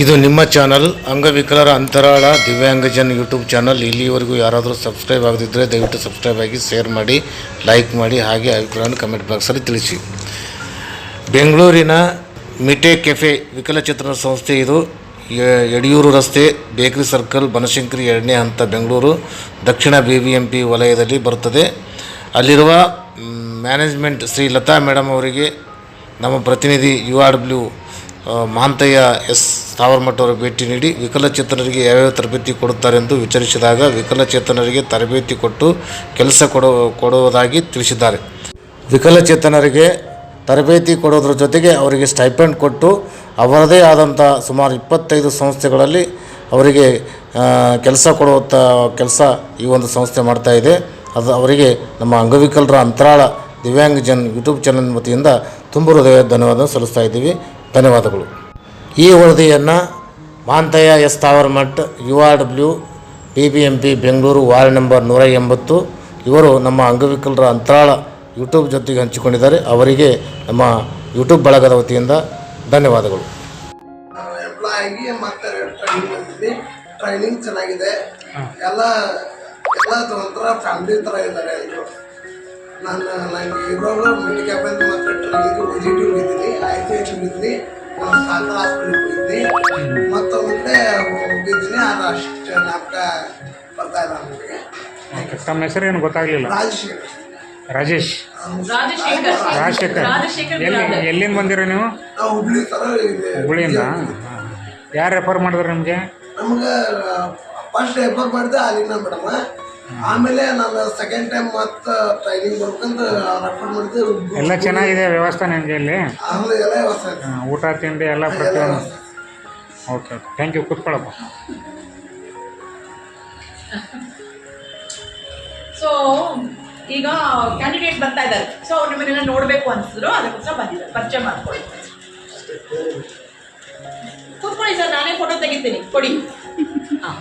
ಇದು ನಿಮ್ಮ ಚಾನಲ್. ಅಂಗವಿಕಲರ ಅಂತರಾಳ ದಿವ್ಯಾಂಗಜನ್ ಯೂಟ್ಯೂಬ್ ಚಾನಲ್. ಇಲ್ಲಿವರೆಗೂ ಯಾರಾದರೂ ಸಬ್ಸ್ಕ್ರೈಬ್ ಆಗದಿದ್ದರೆ ದಯವಿಟ್ಟು ಸಬ್ಸ್ಕ್ರೈಬ್ ಆಗಿ, ಶೇರ್ ಮಾಡಿ, ಲೈಕ್ ಮಾಡಿ, ಹಾಗೆ ಅಭಿಪ್ರಾಯವನ್ನು ಕಮೆಂಟ್ ಬಾಕ್ಸಲ್ಲಿ ತಿಳಿಸಿ. ಬೆಂಗಳೂರಿನ ಮಿಟೆ ಕೆಫೆ ವಿಕಲಚಿತ್ರ ಸಂಸ್ಥೆ ಇದು. ಯಡಿಯೂರು ರಸ್ತೆ, ಬೇಕರಿ ಸರ್ಕಲ್, ಬನಶಂಕರಿ ಎರಡನೇ ಹಂತ ಬೆಂಗಳೂರು, ದಕ್ಷಿಣ ಬಿ ಬಿ ಎಂ ವಲಯದಲ್ಲಿ ಬರುತ್ತದೆ. ಅಲ್ಲಿರುವ ಮ್ಯಾನೇಜ್ಮೆಂಟ್ ಶ್ರೀ ಲತಾ ಮೇಡಮ್ ಅವರಿಗೆ ನಮ್ಮ ಪ್ರತಿನಿಧಿ U R W Mahantayya S Savarmath ಅವರು ಭೇಟಿ ನೀಡಿ ವಿಕಲಚೇತನರಿಗೆ ಯಾವ್ಯಾವ ತರಬೇತಿ ಕೊಡುತ್ತಾರೆಂದು ವಿಚಾರಿಸಿದಾಗ ವಿಕಲಚೇತನರಿಗೆ ತರಬೇತಿ ಕೊಟ್ಟು ಕೆಲಸ ಕೊಡೋ, ಕೊಡುವುದಾಗಿ ತಿಳಿಸಿದ್ದಾರೆ. ವಿಕಲಚೇತನರಿಗೆ ತರಬೇತಿ ಕೊಡೋದ್ರ ಜೊತೆಗೆ ಅವರಿಗೆ ಸ್ಟೈಪೆಂಡ್ ಕೊಟ್ಟು ಅವರದೇ ಆದಂಥ ಸುಮಾರು ಇಪ್ಪತ್ತೈದು ಸಂಸ್ಥೆಗಳಲ್ಲಿ ಅವರಿಗೆ ಕೆಲಸ ಕೊಡುವಂಥ ಕೆಲಸ ಈ ಒಂದು ಸಂಸ್ಥೆ ಮಾಡ್ತಾ ಇದೆ. ಅದು ಅವರಿಗೆ ನಮ್ಮ ಅಂಗವಿಕಲರ ಅಂತರಾಳ ದಿವ್ಯಾಂಗಜನ್ ಯೂಟ್ಯೂಬ್ ಚಾನಲ್ ವತಿಯಿಂದ ತುಂಬ ಹೃದಯ ಧನ್ಯವಾದ ಸಲ್ಲಿಸ್ತಾ ಇದ್ದೀವಿ. ಧನ್ಯವಾದಗಳು. ಈ ವರದಿಯನ್ನು Mantayya S Tavarmath U R W P B M P Bengaluru ward number ನೂರ ಎಂಬತ್ತು ಇವರು ನಮ್ಮ ಅಂಗವಿಕಲರ ಅಂತರಾಳ ಯೂಟ್ಯೂಬ್ ಜೊತೆಗೆ ಹಂಚಿಕೊಂಡಿದ್ದಾರೆ. ಅವರಿಗೆ ನಮ್ಮ ಯೂಟ್ಯೂಬ್ ಬಳಗದ ವತಿಯಿಂದ ಧನ್ಯವಾದಗಳು. ಟ್ರೈನಿಂಗ್ ಟ್ರೈನಿಂಗ್ ಚೆನ್ನಾಗಿದೆ. ಎಲ್ಲ ಎಲ್ಲ ಒಂಥರ ಫ್ಯಾಮಿಲಿ ಥರ ಇದ್ದಾರೆ ಎಲ್ಲರೂ ನಾನು ನನಗೆ ಇರೋರು ಮೆಡಿಕಲ್ ಮಾತಾಡ್ತಾರೆ ಟ್ರೈನಿಂಗ್ ಪಾಸಿಟಿವ್ ಇದ್ದೀನಿ ಐ ಸಿ ಎಚ್ ಹೋಗಿದ್ದೀನಿ ಸಾಗರ ಹಾಸ್ಪಿಟಲ್ಗೆ ಹೋಗಿದ್ದೀನಿ ಮತ್ತು ಮುಂದೆ ಹೋಗಿದ್ದೀನಿ ಅದು ಅಷ್ಟು ಜ್ಞಾಪಕ ಬರ್ತಾ ಇಲ್ಲ ನಮಗೆ ಓಕೆ ತಮ್ಮ ಹೆಸರು ಏನು ಗೊತ್ತಾಗಲಿಲ್ಲ. ರಾಜಶೇಖರ್. ರಾಜೇಶ್ ರಾಜಶೇಖರ್ ಎಲ್ಲಿ ಎಲ್ಲಿಂದ ಬಂದಿರೋ ನೀವು? ನಾವು ಹುಬ್ಳಿ ಥರ ಇದೆ ಹುಬ್ಳಿಯಿಂದ. ಯಾರು ರೆಫರ್ ಮಾಡಿದ್ರು ನಿಮಗೆ? ನಮ್ಗೆ ಫಸ್ಟ್ ರೆಫರ್ ಮಾಡಿದೆ ಅಲ್ಲಿನ ಮೇಡಮ್. ಆಮೇಲೆ ನಾನು ಸೆಕೆಂಡ್ ಟೈಮ್ ಮತ್ತೆ ಟ್ರೈನಿಂಗ್ ಬರ್ಬೇಕಂತ ರೆಫರ್ ಮಾಡಿದೆ ಎಲ್ಲ ಚೆನ್ನಾಗಿದೆ ವ್ಯವಸ್ಥೆ ನಿಮಗೆ ಇಲ್ಲಿ? ಆಮೇಲೆ ಎಲ್ಲ ವ್ಯವಸ್ಥೆ ಐತೆ. ಹಾ, ಊಟ ತಿಂಡಿ ಎಲ್ಲ ಪ್ರತಿಯೊಂದು ಓಕೆ ಓಕೆ ಥ್ಯಾಂಕ್ ಯು ಕೂತ್ಕೊಳ್ಳಪ್ಪ. ಸೊ ಈಗ ಕ್ಯಾಂಡಿಡೇಟ್ ಬರ್ತಾ ಇದ್ದಾರೆ. ಸೊ ಅವ್ರು ನಿಮ್ಮನ್ನೆಲ್ಲ ನೋಡಬೇಕು ಅನ್ಸಿದ್ರು ಅದಕ್ಕೋಸ್ಕರ ಬಂದಿದ್ದಾರೆ. ಪರಿಚಯ ಮಾಡ್ಕೊಳ್ಳಿ. ಕೂತ್ಕೊಳ್ಳಿ ಸರ್ ನಾನೇ ಫೋಟೋ ತೆಗಿತೀನಿ. ಕೊಡಿ. ಹಾಂ.